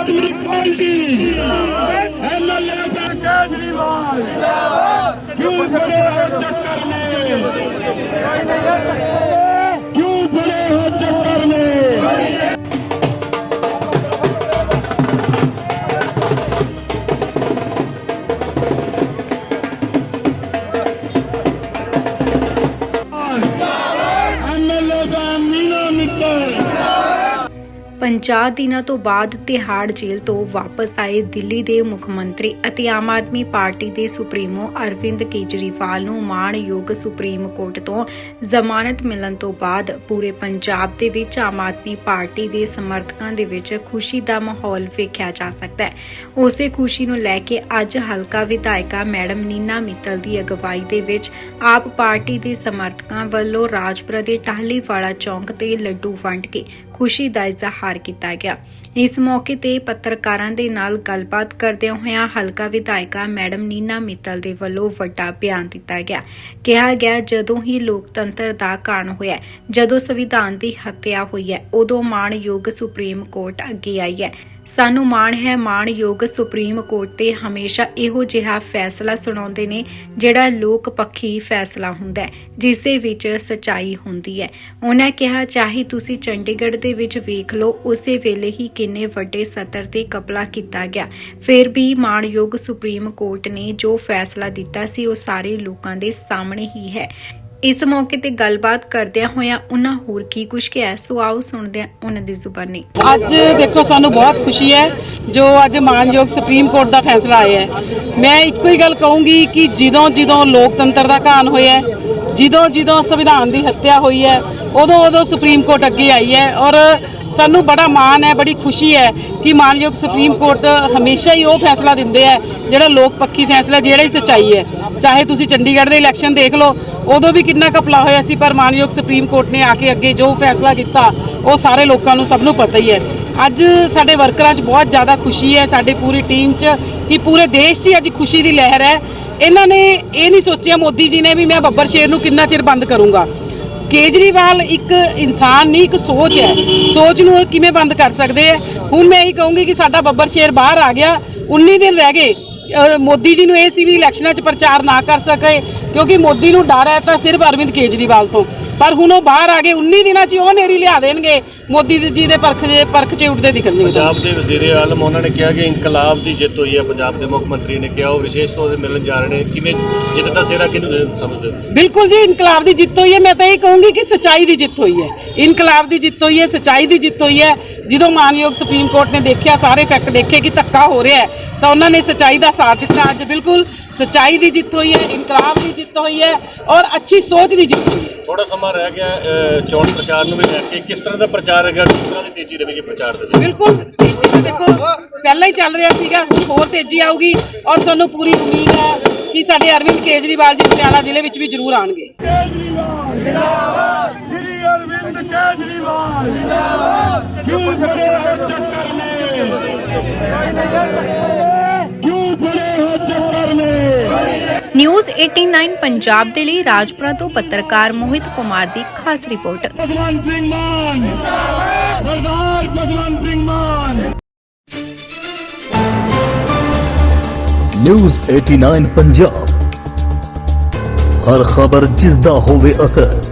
ਆਦਮੀ party MLA ਦਾ ਕੇਜਰੀਵਾਲ ਜਿੰਦਾਬਾਦ ਕਿਉਂ ਬੜੇ ਚੱਕਰ ਨੇ 50 ਦਿਨਾਂ ਤੋਂ ਬਾਅਦ ਤਿਹਾੜ ਜੇਲ੍ਹ ਤੋਂ ਵਾਪਸ ਆਏ ਦਿੱਲੀ ਦੇ ਮੁੱਖ ਮੰਤਰੀ ਅਤੇ ਆਮ ਆਦਮੀ ਪਾਰਟੀ ਦੇ ਸੁਪਰੀਮੋ ਅਰਵਿੰਦ ਕੇਜਰੀਵਾਲ ਨੂੰ ਮਾਣਯੋਗ ਸੁਪਰੀਮ ਕੋਰਟ ਤੋਂ ਜ਼ਮਾਨਤ ਮਿਲਣ ਤੋਂ ਬਾਅਦ ਪੂਰੇ ਪੰਜਾਬ ਦੇ ਵਿੱਚ ਆਮ ਆਦਮੀ ਪਾਰਟੀ ਦੇ ਸਮਰਥਕਾਂ ਦੇ ਵਿੱਚ ਖੁਸ਼ੀ ਦਾ ਮਾਹੌਲ ਵੇਖਿਆ ਜਾ ਸਕਦਾ ਹੈ। ਉਸੇ ਖੁਸ਼ੀ ਨੂੰ ਲੈ ਕੇ ਅੱਜ ਹਲਕਾ ਵਿਧਾਇਕਾ ਮੈਡਮ ਨੀਨਾ ਮਿੱਤਲ ਦੀ ਅਗਵਾਈ ਦੇ ਵਿੱਚ ਆਪ ਪਾਰਟੀ ਦੇ ਸਮਰਥਕਾਂ ਵੱਲੋਂ ਰਾਜਪੁਰਾ ਦੇ ਟਾਹਲੀਵਾਲਾ ਚੌਂਕ ਤੇ ਲੱਡੂ ਵੰਡ ਕੇ ਖੁਸ਼ੀ ਦਾ ਇਜ਼ਹਾਰ ਕੀਤਾ ਗਿਆ। ਇਸ ਮੌਕੇ ਤੇ ਪੱਤਰਕਾਰਾਂ ਦੇ ਨਾਲ ਗੱਲਬਾਤ ਕਰਦਿਆਂ ਹੋਇਆਂ ਹਲਕਾ ਵਿਧਾਇਕਾ ਮੈਡਮ ਨੀਨਾ ਮਿੱਤਲ ਦੇ ਵੱਲੋਂ ਵੱਡਾ ਬਿਆਨ ਦਿੱਤਾ ਗਿਆ। ਕਿਹਾ ਗਿਆ ਜਦੋਂ ਹੀ ਲੋਕਤੰਤਰ ਦਾ ਕਾਰਨ ਹੋਇਆ ਹੈ, ਜਦੋਂ ਸੰਵਿਧਾਨ ਦੀ ਹੱਤਿਆ ਹੋਈ ਹੈ ਉਦੋਂ ਮਾਣਯੋਗ ਸੁਪਰੀਮ ਕੋਰਟ ਅੱਗੇ ਆਈ ਹੈ। ਸਾਨੂੰ ਮਾਣ ਹੈ, ਮਾਣਯੋਗ ਸੁਪਰੀਮ ਕੋਰਟ ਤੇ ਹਮੇਸ਼ਾ ਇਹੋ ਜਿਹਾ ਫੈਸਲਾ ਸੁਣਾਉਂਦੇ ਨੇ ਜਿਹੜਾ ਲੋਕ ਪੱਖੀ ਫੈਸਲਾ ਹੁੰਦਾ ਹੈ, ਜਿਸ ਦੇ ਵਿੱਚ ਸਚਾਈ ਹੁੰਦੀ ਹੈ। ਉਹਨਾਂ ਕਿਹਾ, ਚਾਹੇ ਤੁਸੀਂ ਚੰਡੀਗੜ੍ਹ ਦੇ ਵਿੱਚ ਵੇਖ ਲਓ, ਉਸੇ ਵੇਲੇ ਹੀ ਕਿੰਨੇ ਵੱਡੇ ਸਤਰ ਤੇ ਕਪਲਾ ਕੀਤਾ ਗਿਆ। ਫਿਰ ਵੀ ਮਾਣਯੋਗ ਸੁਪਰੀਮ ਕੋਰਟ ਨੇ ਜੋ ਫੈਸਲਾ ਦਿੱਤਾ ਸੀ, ਉਹ ਸਾਰੇ ਲੋਕਾਂ ਦੇ ਸਾਹਮਣੇ ਹੀ ਹੈ। ਇਸ ਮੌਕੇ ਤੇ ਗੱਲਬਾਤ ਕਰਦਿਆਂ ਹੋਇਆਂ ਉਹਨਾਂ ਹੋਰ ਕੀ ਕੁਝ ਕਿਹਾ? ਸੋ ਆਓ ਸੁਣਦੇ ਹਾਂ ਉਹਨਾਂ ਦੀ ਜ਼ੁਬਾਨੀ। ਅੱਜ ਦੇਖੋ ਸਾਨੂੰ ਬਹੁਤ ਖੁਸ਼ੀ ਹੈ ਜੋ ਅੱਜ ਮਾਨਯੋਗ ਸੁਪਰੀਮ ਕੋਰਟ ਦਾ ਫੈਸਲਾ ਆਇਆ ਹੈ। ਮੈਂ ਇੱਕੋ ਹੀ ਗੱਲ ਕਹੂੰਗੀ ਕਿ ਜਦੋਂ ਜਦੋਂ ਲੋਕਤੰਤਰ ਦਾ ਘਾਣ ਹੋਇਆ ਹੈ, ਜਦੋਂ ਜਦੋਂ ਸੰਵਿਧਾਨ ਦੀ ਹੱਤਿਆ ਹੋਈ ਹੈ ਉਦੋਂ ਉਦੋਂ ਸੁਪਰੀਮ ਕੋਰਟ ਅੱਗੇ ਆਈ ਹੈ ਔਰ ਸਾਨੂੰ ਬੜਾ ਮਾਣ ਹੈ, ਬੜੀ ਖੁਸ਼ੀ ਹੈ ਕਿ ਮਾਨਯੋਗ ਸੁਪਰੀਮ ਕੋਰਟ ਹਮੇਸ਼ਾ ਹੀ ਉਹ ਫੈਸਲਾ ਦਿੰਦੇ ਹੈ, ਜਿਹੜਾ ਲੋਕ ਪੱਖੀ ਫੈਸਲਾ, ਜਿਹੜਾ ਹੀ ਸੱਚਾਈ ਹੈ। ਚਾਹੇ ਤੁਸੀਂ ਚੰਡੀਗੜ੍ਹ ਦੇ ਇਲੈਕਸ਼ਨ ਦੇਖ ਲਓ, ਉਦੋਂ ਵੀ ਕਿੰਨਾ ਕਪਲਾ ਹੋਇਆ ਸੀ, ਪਰ ਮਾਨਯੋਗ ਸੁਪਰੀਮ ਕੋਰਟ ਨੇ ਆ ਕੇ ਅੱਗੇ ਜੋ ਫੈਸਲਾ ਕੀਤਾ, ਉਹ ਸਾਰੇ ਲੋਕਾਂ ਨੂੰ ਸਭ ਨੂੰ ਪਤਾ ਹੀ ਹੈ। ਅੱਜ ਸਾਡੇ ਵਰਕਰਾਂ 'ਚ ਬਹੁਤ ਜ਼ਿਆਦਾ ਖੁਸ਼ੀ ਹੈ, ਸਾਡੀ ਪੂਰੀ ਟੀਮ 'ਚ, ਕਿ ਪੂਰੇ ਦੇਸ਼ 'ਚ ਹੀ ਅੱਜ ਖੁਸ਼ੀ ਦੀ ਲਹਿਰ ਹੈ। ਇਹਨਾਂ ਨੇ ਇਹ ਨਹੀਂ ਸੋਚਿਆ, ਮੋਦੀ ਜੀ ਨੇ ਵੀ ਮੈਂ ਬੱਬਰ ਸ਼ੇਰ ਨੂੰ ਕਿੰਨਾ ਚਿਰ ਬੰਦ ਕਰੂੰਗਾ। ਕੇਜਰੀਵਾਲ ਇੱਕ ਇਨਸਾਨ ਨਹੀਂ, ਇੱਕ ਸੋਚ ਹੈ। ਸੋਚ ਨੂੰ ਉਹ ਕਿਵੇਂ ਬੰਦ ਕਰ ਸਕਦੇ ਆ ਹੁਣ ਮੈਂ ਇਹੀ ਕਹੂੰਗੀ ਕਿ ਸਾਡਾ ਬੱਬਰ ਸ਼ੇਰ ਬਾਹਰ ਆ ਗਿਆ। 19 ਦਿਨ ਰਹਿ ਗਏ। ਮੋਦੀ ਜੀ ਨੂੰ ਇਹ ਸੀ ਵੀ ਇਲੈਕਸ਼ਨਾਂ 'ਚ ਪ੍ਰਚਾਰ ਨਾ ਕਰ ਸਕੇ, ਕਿਉਂਕਿ ਮੋਦੀ ਨੂੰ ਡਰ ਹੈ ਤਾਂ ਸਿਰਫ ਅਰਵਿੰਦ ਕੇਜਰੀਵਾਲ ਤੋਂ। ਪਰ ਹੁਣ ਉਹ ਬਾਹਰ ਆ ਗਏ। 19 ਦਿਨਾਂ 'ਚ ਉਹ ਨੇਰੀ ਲਿਆ ਦੇਣਗੇ। ਮੋਦੀ ਜੀ ਦੇ ਪਰਖ ਜੇ ਪਰਖ 'ਚ ਉੱਡਦੇ ਦਿਖਣਗੇ ਪੰਜਾਬ ਦੇ ਵਜ਼ੀਰ ਆਲਮ ਉਹਨਾਂ ਨੇ ਕਿਹਾ ਕਿ ਇਨਕਲਾਬ ਦੀ ਜਿੱਤ ਹੋਈ ਹੈ। ਪੰਜਾਬ ਦੇ ਮੁੱਖ ਮੰਤਰੀ ਨੇ ਕਿਹਾ ਉਹ ਵਿਸ਼ੇਸ਼ ਤੌਰ ਤੇ ਮਿਲਣ ਜਾ ਰਹੇ ਨੇ। ਕਿਵੇਂ ਜਿੱਤ ਦਾ ਸਿਹਰਾ ਕਿਹਨੂੰ ਸਮਝਦੇ ਹੋ ਬਿਲਕੁਲ ਜੀ ਇਨਕਲਾਬ ਦੀ ਜਿੱਤ ਹੋਈ ਹੈ। ਮੈਂ ਤਾਂ ਇਹ ਕਹੂੰਗੀ ਕਿ ਸਚਾਈ ਦੀ ਜਿੱਤ ਹੋਈ ਹੈ। ਇਨਕਲਾਬ ਦੀ ਜਿੱਤ ਹੋਈ ਹੈ ਸਚਾਈ ਦੀ ਜਿੱਤ ਹੋਈ ਹੈ। ਜਦੋਂ ਮਾਨਯੋਗ ਸੁਪਰੀਮ ਕੋਰਟ ਨੇ ਦੇਖਿਆ ਸਾਰੇ ਫੈਕਟ ਦੇਖੇ ਕਿ ਧੱਕਾ ਹੋ ਰਿਹਾ ਹੈ ਤਾਂ ਉਹਨਾਂ ਨੇ ਸਚਾਈ ਦਾ ਸਾਥ ਦਿੱਤਾ। ਅੱਜ ਬਿਲਕੁਲ ਸਚਾਈ ਦੀ ਜਿੱਤ ਹੋਈ ਹੈ ਇਨਕਲਾਬ ਦੀ ਜਿੱਤ ਹੋਈ ਹੈ ਔਰ ਅੱਛੀ ਸੋਚ ਦੀ ਜਿੱਤ ਹੋਈ ਹੈ। ਥੋੜਾ ਸਮਾਂ ਰਹਿ ਗਿਆ ਚੋਣ ਪ੍ਰਚਾਰ ਨੂੰ ਵੀ ਲੈ ਕੇ। ਕਿਸ ਤਰ੍ਹਾਂ ਦਾ ਪ੍ਰਚਾਰ ਹੈਗਾ ਕਿਸ ਤਰ੍ਹਾਂ ਦੀ ਤੇਜ਼ੀ ਰਹੇਗੀ ਪ੍ਰਚਾਰ ਦੇ ਵਿੱਚ? ਬਿਲਕੁਲ ਤੇਜ਼ੀ ਤਾਂ ਦੇਖੋ ਪਹਿਲਾਂ ਹੀ ਚੱਲ ਰਿਹਾ ਸੀਗਾ ਹੋਰ ਤੇਜ਼ੀ ਆਊਗੀ ਔਰ ਸਾਨੂੰ ਪੂਰੀ ਉਮੀਦ ਹੈ ਕਿ ਸਾਡੇ ਅਰਵਿੰਦ ਕੇਜਰੀਵਾਲ ਜੀ ਪਟਿਆਲਾ ਜ਼ਿਲ੍ਹੇ ਵਿੱਚ ਵੀ ਜ਼ਰੂਰ ਆਣਗੇ ਨਿਊਜ਼ 89 ਪੰਜਾਬ ਦੇ ਲਈ ਰਾਜਪੁਰਾ ਤੋਂ ਪੱਤਰਕਾਰ ਮੋਹਿਤ ਕੁਮਾਰ ਦੀ ਖਾਸ ਰਿਪੋਰਟ। ਭਗਵੰਤ ਸਿੰਘ ਮਾਨ। ਸਰਦਾਰ ਭਗਵੰਤ ਸਿੰਘ ਮਾਨ। ਨਿਊਜ਼ 89 ਪੰਜਾਬ। ਹਰ ਖਬਰ ਜਿਸ ਦਾ ਹੋਵੇ ਅਸਰ।